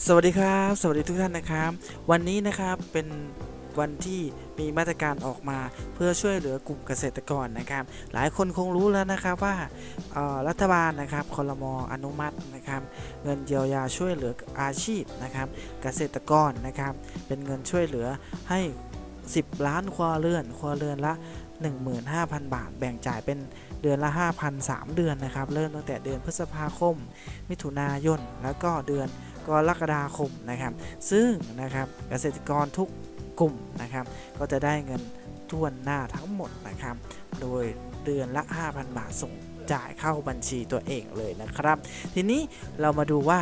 สวัสดีครับ สวัสดีทุกท่านนะครับ วันนี้นะครับเป็นวันที่มีมาตรการออกมาเพื่อช่วยเหลือกลุ่มเกษตรกรนะครับ หลายคนคงรู้แล้วนะครับว่ารัฐบาลนะครับคลมอนุมัตินะครับ เงินเยียวยาช่วยเหลืออาชีพนะครับ เกษตรกรนะครับ เป็นเงินช่วยเหลือให้ 10 ล้านครัวเรือนครัวเรือนละ 15,000 บาท แบ่งจ่ายเป็นเดือนละ 5,000 3 เดือนนะครับ เริ่มตั้งแต่เดือนพฤษภาคม มิถุนายน แล้วก็เดือน กรกฎาคมนะครับ ซึ่งนะครับเกษตรกรทุกกลุ่มนะครับ ก็จะได้เงินทวนหน้าทั้งหมดนะครับ โดยเดือนละ 5,000 บาทส่งจ่ายเข้าบัญชีตัวเองเลยนะครับ ทีนี้เรามาดูว่า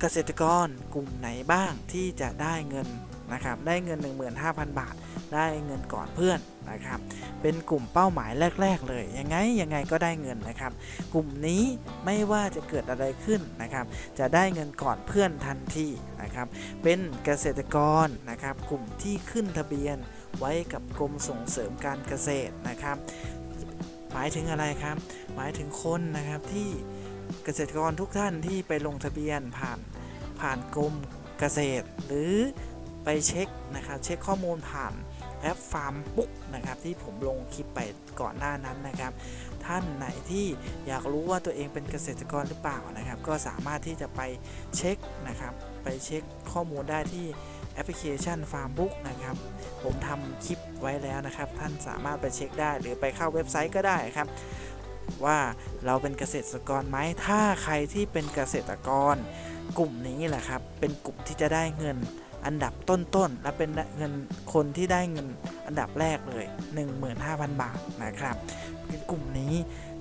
เกษตรกรกลุ่มไหนบ้างที่จะได้เงินนะครับ ได้เงิน 15,000 บาท ได้เงินก่อนเพื่อนนะครับ เป็นกลุ่มเป้าหมายแรก ๆ เลย ยังไงยังไงก็ได้เงินนะครับ กลุ่มนี้ไม่ว่าจะเกิดอะไรขึ้นนะครับ จะได้เงินก่อนเพื่อนทันทีนะครับ เป็นเกษตรกรนะครับ กลุ่มที่ขึ้นทะเบียนไว้กับกรมส่งเสริมการเกษตรนะครับ หมายถึงอะไรครับ หมายถึงคนนะครับที่เกษตรกรทุกท่านที่ไปลงทะเบียนผ่านผ่านกรมเกษตร หรือไปเช็คนะครับเช็คข้อมูลผ่าน แอปฟาร์มบุ๊กนะครับที่ผมลงคลิปไปก่อนหน้านั้นนะครับ ท่านไหนที่อยากรู้ว่าตัวเองเป็นเกษตรกรหรือเปล่านะครับ ก็สามารถที่จะไปเช็คนะครับ ไปเช็คข้อมูลได้ที่แอปพลิเคชัน Farmbook นะครับ ผมทำคลิปไว้แล้วนะครับ ท่านสามารถไปเช็คได้หรือไปเข้าเว็บไซต์ก็ได้ครับ ว่าเราเป็นเกษตรกรไหมถ้าใครที่เป็นเกษตรกร กลุ่มนี้แหละครับ เป็นกลุ่มที่จะได้เงิน อันดับต้นๆและเป็นเงินคนที่ได้เงินอันดับแรกเลย 15,000 บาทนะครับเป็นกลุ่มนี้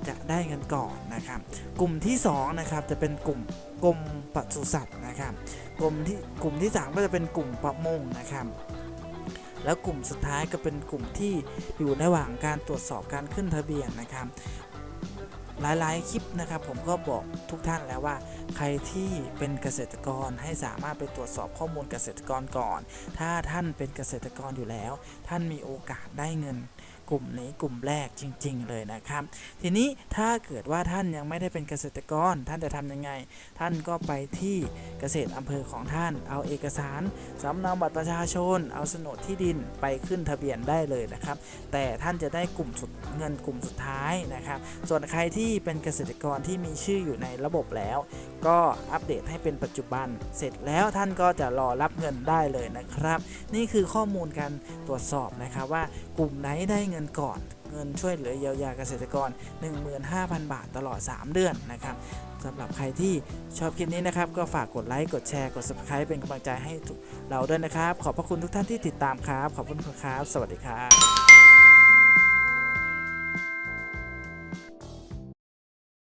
จะได้เงินก่อนนะครับ กลุ่มที่2นะครับจะเป็นกลุ่มกรมปศุสัตว์นะครับกลุ่มที่กลุ่มที่ 3 ก็จะเป็นกลุ่มประมงนะครับแล้วกลุ่มสุดท้ายก็เป็นกลุ่มที่อยู่ระหว่างการตรวจสอบการขึ้นทะเบียนนะครับ หลายๆ คลิปนะครับ ผมก็บอกทุกท่านแล้วว่า ใครที่เป็นเกษตรกรให้สามารถไปตรวจสอบข้อมูลเกษตรกรก่อน ถ้าท่านเป็นเกษตรกรอยู่แล้ว ท่านมีโอกาสได้เงินกลุ่มนี้กลุ่มแรกจริง ๆ เลยนะครับ ทีนี้ถ้าเกิดว่าท่านยังไม่ได้เป็นเกษตรกร ท่านจะทำยังไง ท่านก็ไปที่ เกษตรอำเภอของท่าน เอาเอกสารสำเนาบัตรประชาชน เอาโฉนดที่ดินไปขึ้นทะเบียนได้เลยนะครับ แต่ท่านจะได้กลุ่มสุดเงินกลุ่มสุดท้ายนะครับ ส่วนใครที่เป็นเกษตรกรที่มีชื่ออยู่ในระบบแล้ว ก็อัปเดตให้เป็นปัจจุบัน เสร็จแล้วท่านก็จะรอรับเงินได้เลยนะครับ นี่คือข้อมูลการตรวจสอบนะครับว่ากลุ่มไหนได้เงินก่อน เงินช่วยเหลือเยียวยาเกษตรกร 15,000 บาทตลอด 3 เดือนนะครับสำหรับใครที่ชอบคลิปนี้นะครับ ก็ฝากกดไลค์กดแชร์กด subscribe เป็นกำลังใจให้เราด้วยนะครับ ขอบพระคุณทุกท่านที่ติดตามครับ ขอบคุณครับ สวัสดีครับ